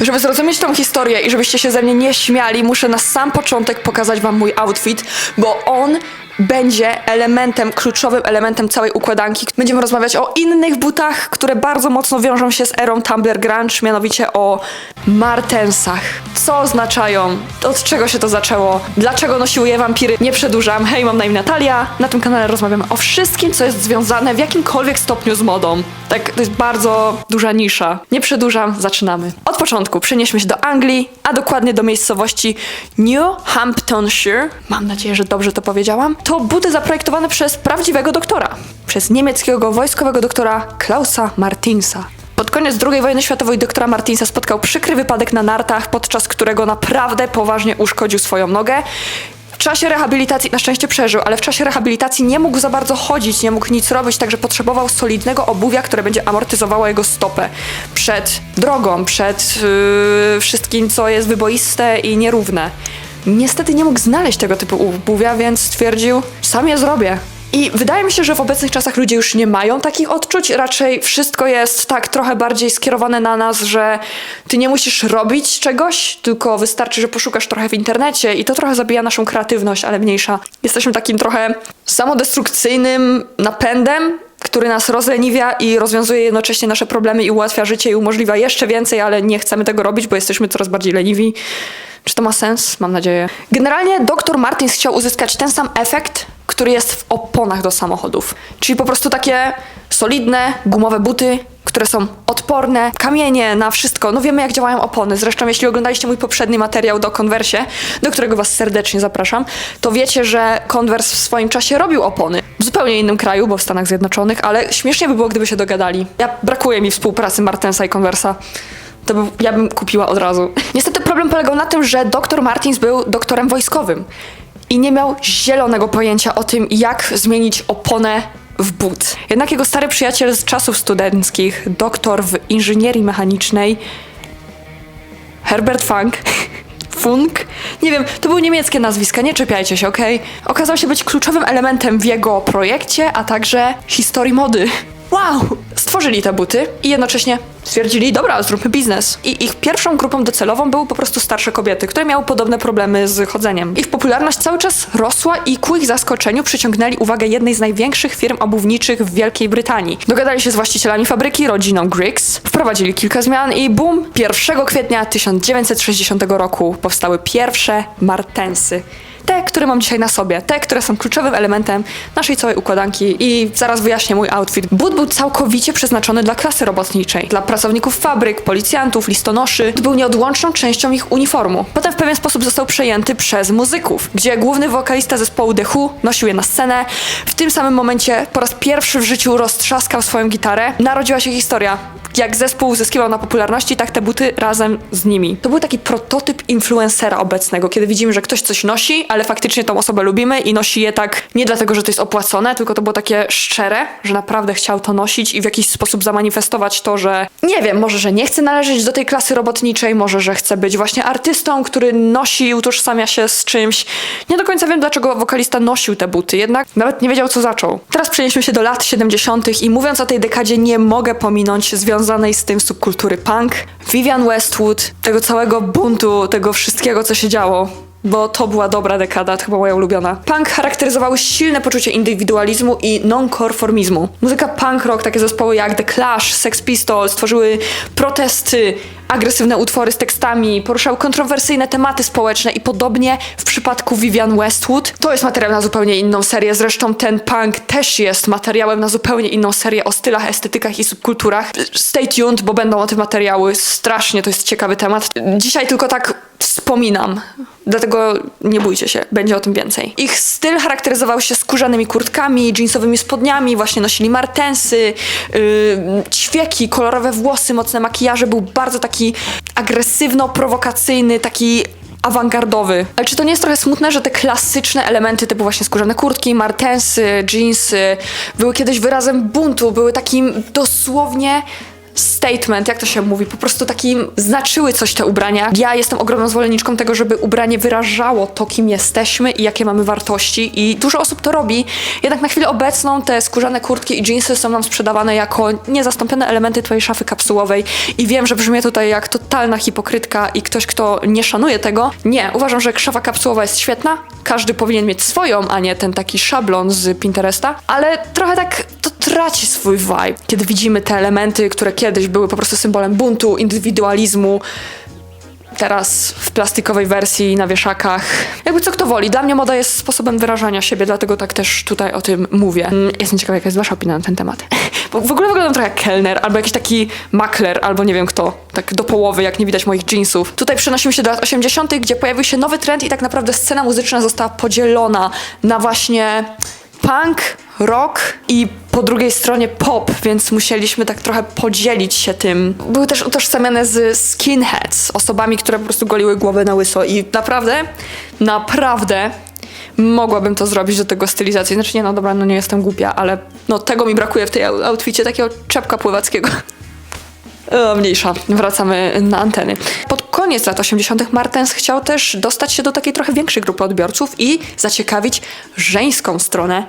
Żeby zrozumieć tą historię i żebyście się ze mnie nie śmiali, muszę na sam początek pokazać wam mój outfit, bo on będzie elementem, kluczowym elementem całej układanki. Będziemy rozmawiać o innych butach, które bardzo mocno wiążą się z erą Tumblr Grunge, mianowicie o Martensach. Co oznaczają? Od czego się to zaczęło? Dlaczego nosiły je wampiry? Nie przedłużam. Hej, mam na imię Natalia. Na tym kanale rozmawiamy o wszystkim, co jest związane w jakimkolwiek stopniu z modą. Tak, to jest bardzo duża nisza. Nie przedłużam, zaczynamy. Od początku przenieśmy się do Anglii, a dokładnie do miejscowości New Hamptonshire. Mam nadzieję, że dobrze to powiedziałam. To buty zaprojektowane przez prawdziwego doktora. Przez niemieckiego wojskowego doktora Klausa Martinsa. Pod koniec II wojny światowej doktora Martinsa spotkał przykry wypadek na nartach, podczas którego naprawdę poważnie uszkodził swoją nogę. W czasie rehabilitacji, na szczęście przeżył, ale w czasie rehabilitacji nie mógł za bardzo chodzić, nie mógł nic robić, także potrzebował solidnego obuwia, które będzie amortyzowało jego stopę przed drogą, przed yy, wszystkim, co jest wyboiste i nierówne. Niestety nie mógł znaleźć tego typu obuwia, więc stwierdził, sam je zrobię. I wydaje mi się, że w obecnych czasach ludzie już nie mają takich odczuć. Raczej wszystko jest tak trochę bardziej skierowane na nas, że ty nie musisz robić czegoś, tylko wystarczy, że poszukasz trochę w internecie i to trochę zabija naszą kreatywność, ale mniejsza. Jesteśmy takim trochę samodestrukcyjnym napędem, który nas rozleniwia i rozwiązuje jednocześnie nasze problemy i ułatwia życie i umożliwia jeszcze więcej, ale nie chcemy tego robić, bo jesteśmy coraz bardziej leniwi. Czy to ma sens? Mam nadzieję. Generalnie dr Martins chciał uzyskać ten sam efekt, który jest w oponach do samochodów. Czyli po prostu takie solidne, gumowe buty, które są odporne, kamienie na wszystko. No wiemy, jak działają opony. Zresztą, jeśli oglądaliście mój poprzedni materiał do Conversie, do którego was serdecznie zapraszam, to wiecie, że Converse w swoim czasie robił opony. W zupełnie innym kraju, bo w Stanach Zjednoczonych, ale śmiesznie by było, gdyby się dogadali. Ja brakuje mi współpracy Martensa i Conversa to ja bym kupiła od razu. Niestety problem polegał na tym, że dr Martins był doktorem wojskowym i nie miał zielonego pojęcia o tym, jak zmienić oponę w but. Jednak jego stary przyjaciel z czasów studenckich, doktor w inżynierii mechanicznej, Herbert Funk, Funk, nie wiem, to były niemieckie nazwiska, nie czepiajcie się, okej? Okazał się być kluczowym elementem w jego projekcie, a także historii mody. Wow! Stworzyli te buty i jednocześnie stwierdzili, dobra, zróbmy biznes. I ich pierwszą grupą docelową były po prostu starsze kobiety, które miały podobne problemy z chodzeniem. Ich popularność cały czas rosła i ku ich zaskoczeniu przyciągnęli uwagę jednej z największych firm obuwniczych w Wielkiej Brytanii. Dogadali się z właścicielami fabryki, rodziną Griggs, wprowadzili kilka zmian i boom! 1 kwietnia 1960 roku powstały pierwsze Martensy. Te, które mam dzisiaj na sobie, te, które są kluczowym elementem naszej całej układanki i zaraz wyjaśnię mój outfit. But był całkowicie przeznaczony dla klasy robotniczej, dla pracowników fabryk, policjantów, listonoszy. To był nieodłączną częścią ich uniformu. Potem w pewien sposób został przejęty przez muzyków, gdzie główny wokalista zespołu The Who nosił je na scenę. W tym samym momencie po raz pierwszy w życiu roztrzaskał swoją gitarę. Narodziła się historia jak zespół uzyskiwał na popularności, tak te buty razem z nimi. To był taki prototyp influencera obecnego, kiedy widzimy, że ktoś coś nosi, ale faktycznie tą osobę lubimy i nosi je tak nie dlatego, że to jest opłacone, tylko to było takie szczere, że naprawdę chciał to nosić i w jakiś sposób zamanifestować to, że nie wiem, może, że nie chce należeć do tej klasy robotniczej, może, że chce być właśnie artystą, który nosi i utożsamia się z czymś. Nie do końca wiem, dlaczego wokalista nosił te buty, jednak nawet nie wiedział, co zaczął. Teraz przenieśmy się do lat 70. i mówiąc o tej dekadzie, nie mogę pominąć związanej z tym subkultury punk, Vivian Westwood, tego całego buntu, tego wszystkiego, co się działo. Bo to była dobra dekada, to chyba moja ulubiona. Punk charakteryzowały silne poczucie indywidualizmu i non-konformizmu. Muzyka punk rock, takie zespoły jak The Clash, Sex Pistols tworzyły protesty, agresywne utwory z tekstami, poruszały kontrowersyjne tematy społeczne i podobnie w przypadku Vivian Westwood. To jest materiał na zupełnie inną serię, zresztą ten punk też jest materiałem na zupełnie inną serię o stylach, estetykach i subkulturach. Stay tuned, bo będą o tym materiały, strasznie to jest ciekawy temat. Dzisiaj tylko tak wspominam, dlatego nie bójcie się, będzie o tym więcej. Ich styl charakteryzował się skórzanymi kurtkami, jeansowymi spodniami, właśnie nosili martensy, yy, ćwieki, kolorowe włosy, mocne makijaże, był bardzo taki agresywno-prowokacyjny, taki awangardowy. Ale czy to nie jest trochę smutne, że te klasyczne elementy typu właśnie skórzane kurtki, martensy, jeansy były kiedyś wyrazem buntu, były takim dosłownie statement, jak to się mówi, po prostu takim znaczyły coś te ubrania. Ja jestem ogromną zwolenniczką tego, żeby ubranie wyrażało to, kim jesteśmy i jakie mamy wartości i dużo osób to robi. Jednak na chwilę obecną te skórzane kurtki i jeansy są nam sprzedawane jako niezastąpione elementy twojej szafy kapsułowej i wiem, że brzmię tutaj jak totalna hipokrytka i ktoś, kto nie szanuje tego. Nie, uważam, że szafa kapsułowa jest świetna. Każdy powinien mieć swoją, a nie ten taki szablon z Pinteresta, ale trochę tak traci swój vibe, kiedy widzimy te elementy, które kiedyś były po prostu symbolem buntu, indywidualizmu, teraz w plastikowej wersji na wieszakach. Jakby co kto woli. Dla mnie moda jest sposobem wyrażania siebie, dlatego tak też tutaj o tym mówię. Mm, Jestem ciekawa, jaka jest wasza opinia na ten temat. Bo w ogóle wyglądam trochę jak kelner, albo jakiś taki makler, albo nie wiem kto, tak do połowy, jak nie widać moich jeansów. Tutaj przenosimy się do lat 80., gdzie pojawił się nowy trend i tak naprawdę scena muzyczna została podzielona na właśnie punk, rock i po drugiej stronie pop, więc musieliśmy tak trochę podzielić się tym. Były też utożsamiane z skinheads, osobami, które po prostu goliły głowę na łyso i naprawdę, naprawdę mogłabym to zrobić do tego stylizacji. Znaczy nie, no dobra, no nie jestem głupia, ale no tego mi brakuje w tej out- outficie, takiego czepka pływackiego. Mniejsza, wracamy na anteny. Pod koniec lat 80. Martens chciał też dostać się do takiej trochę większej grupy odbiorców i zaciekawić żeńską stronę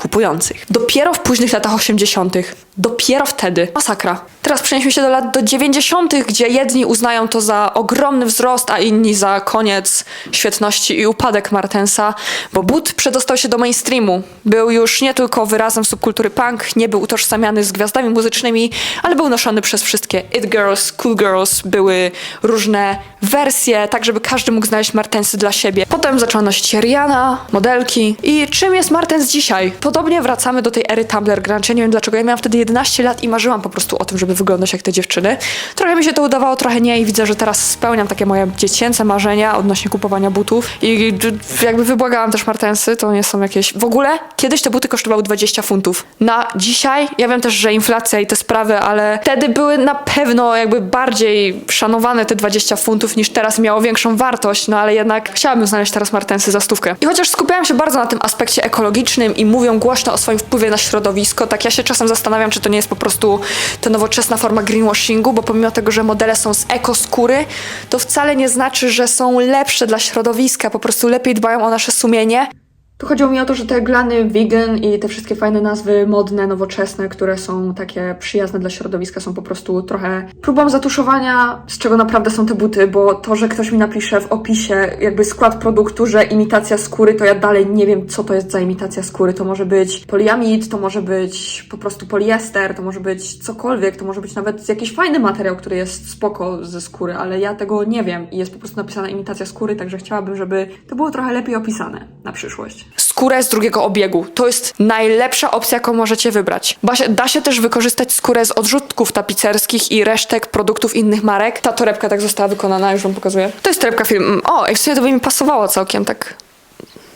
kupujących. Dopiero w późnych latach 80., dopiero wtedy masakra. Teraz przenieśmy się do lat do 90., gdzie jedni uznają to za ogromny wzrost, a inni za koniec świetności i upadek Martensa, bo but przedostał się do mainstreamu. Był już nie tylko wyrazem subkultury punk, nie był utożsamiany z gwiazdami muzycznymi, ale był noszony przez wszystkie it girls, cool girls, były różne wersje, tak żeby każdy mógł znaleźć Martensy dla siebie. Potem zaczęła nosić Rihanna, modelki. I czym jest Martens dzisiaj? Podobnie wracamy do tej ery Tumblr Grunge. Ja nie wiem dlaczego, ja miałam wtedy 11 lat i marzyłam po prostu o tym, żeby wyglądać jak te dziewczyny. Trochę mi się to udawało, trochę nie i widzę, że teraz spełniam takie moje dziecięce marzenia odnośnie kupowania butów. I jakby wybłagałam też Martensy, to nie są jakieś... W ogóle kiedyś te buty kosztowały 20 funtów. Na dzisiaj, ja wiem też, że inflacja i te sprawy, ale wtedy były na pewno jakby bardziej szanowane te 20 funtów niż teraz miało większą wartość, no ale jednak chciałabym znaleźć teraz Martensy za stówkę. I chociaż skupiałam się bardzo na tym aspekcie ekologicznym i mówią głośno o swoim wpływie na środowisko, tak ja się czasem zastanawiam, czy to nie jest po prostu ta nowoczesna forma greenwashingu, bo pomimo tego, że modele są z ekoskóry, to wcale nie znaczy, że są lepsze dla środowiska, po prostu lepiej dbają o nasze sumienie. Tu chodziło mi o to, że te glany vegan i te wszystkie fajne nazwy modne, nowoczesne, które są takie przyjazne dla środowiska, są po prostu trochę próbą zatuszowania, z czego naprawdę są te buty, bo to, że ktoś mi napisze w opisie jakby skład produktu, że imitacja skóry, to ja dalej nie wiem, co to jest za imitacja skóry. To może być poliamid, to może być po prostu poliester, to może być cokolwiek, to może być nawet jakiś fajny materiał, który jest spoko ze skóry, ale ja tego nie wiem i jest po prostu napisana imitacja skóry, także chciałabym, żeby to było trochę lepiej opisane na przyszłość skórę z drugiego obiegu. To jest najlepsza opcja, jaką możecie wybrać. Da się, też wykorzystać skórę z odrzutków tapicerskich i resztek produktów innych marek. Ta torebka tak została wykonana, już wam pokazuję. To jest torebka film. O, i w sumie to by mi pasowało całkiem tak.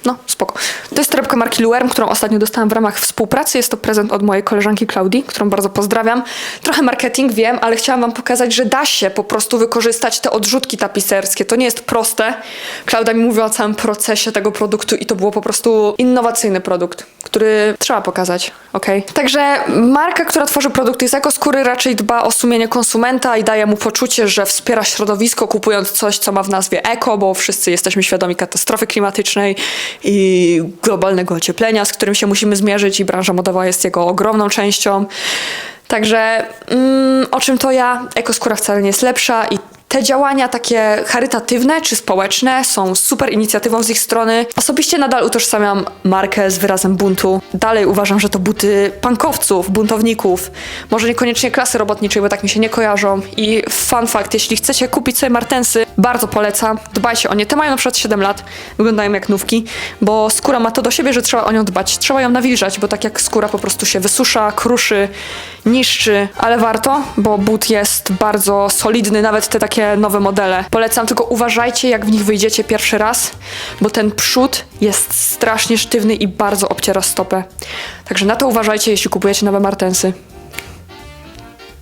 No, spoko. To jest torebka marki Luerm, którą ostatnio dostałam w ramach współpracy. Jest to prezent od mojej koleżanki Klaudii, którą bardzo pozdrawiam. Trochę marketing wiem, ale chciałam wam pokazać, że da się po prostu wykorzystać te odrzutki tapicerskie. To nie jest proste. Klaudia mi mówiła o całym procesie tego produktu i to było po prostu innowacyjny produkt, który trzeba pokazać, ok? Także marka, która tworzy produkty z ekoskóry raczej dba o sumienie konsumenta i daje mu poczucie, że wspiera środowisko kupując coś, co ma w nazwie eko, bo wszyscy jesteśmy świadomi katastrofy klimatycznej i globalnego ocieplenia, z którym się musimy zmierzyć i branża modowa jest jego ogromną częścią. Także mm, o czym to ja? Ekoskóra wcale nie jest lepsza i te działania takie charytatywne czy społeczne są super inicjatywą z ich strony. Osobiście nadal utożsamiam markę z wyrazem buntu. Dalej uważam, że to buty punkowców, buntowników. Może niekoniecznie klasy robotniczej, bo tak mi się nie kojarzą. I fun fact, jeśli chcecie kupić sobie martensy, bardzo polecam. Dbajcie o nie. Te mają na przykład 7 lat, wyglądają jak nówki, bo skóra ma to do siebie, że trzeba o nią dbać. Trzeba ją nawilżać, bo tak jak skóra po prostu się wysusza, kruszy, niszczy, ale warto, bo but jest bardzo solidny, nawet te takie nowe modele. Polecam, tylko uważajcie, jak w nich wyjdziecie pierwszy raz, bo ten przód jest strasznie sztywny i bardzo obciera stopę. Także na to uważajcie, jeśli kupujecie nowe martensy.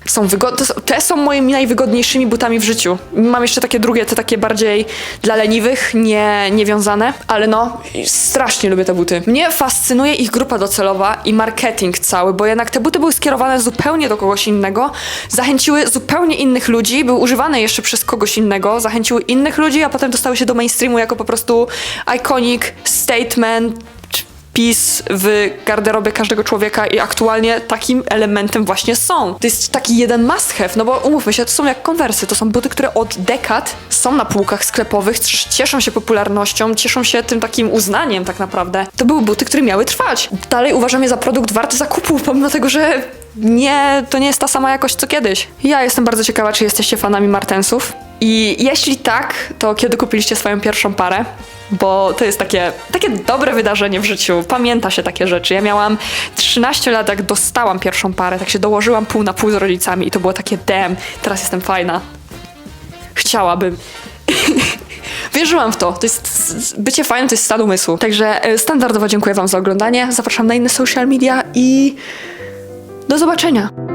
Są wygodne, te są moimi najwygodniejszymi butami w życiu. Mam jeszcze takie drugie, te takie bardziej dla leniwych, nie, niewiązane, ale no, strasznie lubię te buty. Mnie fascynuje ich grupa docelowa i marketing cały, bo jednak te buty były skierowane zupełnie do kogoś innego, zachęciły zupełnie innych ludzi, były używane jeszcze przez kogoś innego, zachęciły innych ludzi, a potem dostały się do mainstreamu jako po prostu iconic statement, PiS w garderobie każdego człowieka i aktualnie takim elementem właśnie są. To jest taki jeden must have, no bo umówmy się, to są jak konwersy, to są buty, które od dekad są na półkach sklepowych, cieszą się popularnością, cieszą się tym takim uznaniem tak naprawdę. To były buty, które miały trwać. Dalej uważam je za produkt warty zakupu, pomimo tego, że nie, to nie jest ta sama jakość co kiedyś. Ja jestem bardzo ciekawa, czy jesteście fanami Martensów. I jeśli tak, to kiedy kupiliście swoją pierwszą parę? Bo to jest takie, takie dobre wydarzenie w życiu. Pamięta się takie rzeczy. Ja miałam 13 lat, jak dostałam pierwszą parę, tak się dołożyłam pół na pół z rodzicami i to było takie damn, teraz jestem fajna. Chciałabym. Wierzyłam w to. to jest, bycie fajnym to jest stan umysłu. Także e, standardowo dziękuję Wam za oglądanie. Zapraszam na inne social media i do zobaczenia.